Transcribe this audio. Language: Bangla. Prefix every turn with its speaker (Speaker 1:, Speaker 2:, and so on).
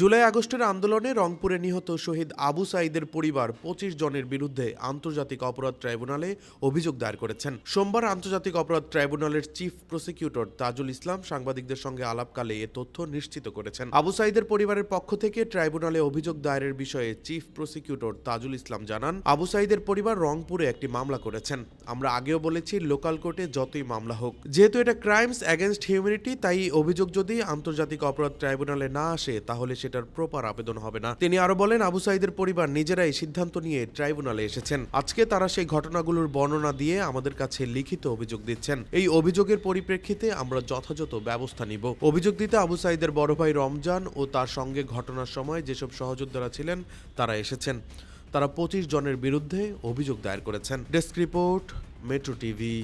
Speaker 1: জুলাই আগস্টের আন্দোলনে রংপুরে নিহত শহীদ আবু সাইদের পরিবার পঁচিশ জনের বিরুদ্ধে আন্তর্জাতিক অপরাধ ট্রাইব্যুনালে অভিযোগ দায়ের করেছেন। সোমবার আন্তর্জাতিক অপরাধ ট্রাইব্যুনালের চিফ প্রসিকিউটর তাজুল ইসলাম সাংবাদিকদের সঙ্গে আলাপকালে এ তথ্য নিশ্চিত করেছেন। আবু সাইদের পরিবারের পক্ষ থেকে ট্রাইব্যুনালে অভিযোগ দায়েরের বিষয়ে চিফ প্রসিকিউটর তাজুল ইসলাম জানান, আবু সাইদের পরিবার রংপুরে একটি মামলা করেছেন। আমরা আগেও বলেছি, লোকাল কোর্টে যতই মামলা হোক। যেহেতু এটা ক্রাইমস অ্যাগেনস্ট হিউম্যানিটি, তাই অভিযোগ যদি আন্তর্জাতিক অপরাধ ট্রাইব্যুনালে না আসে, তাহলে সেটার প্রপার আবেদন হবে না। তিনি আরও বলেন, আবু সাইদের পরিবার নিজেরাই সিদ্ধান্ত নিয়ে ট্রাইব্যুনালে এসেছেন। আজকে তারা সেই ঘটনাগুলোর বর্ণনা দিয়ে আমাদের কাছে লিখিত অভিযোগ দিচ্ছেন। এই অভিযোগের পরিপ্রেক্ষিতে আমরা যথাযথ ব্যবস্থা নিব। অভিযোগ দিতে আবু সাইদের বড় ভাই রমজান ও তার সঙ্গে ঘটনার সময় যেসব সহযোদ্ধারা ছিলেন, তারা এসেছেন। তারা পঁচিশ জনের বিরুদ্ধে অভিযোগ দায়ের করেছেন। Desk report, metro TV.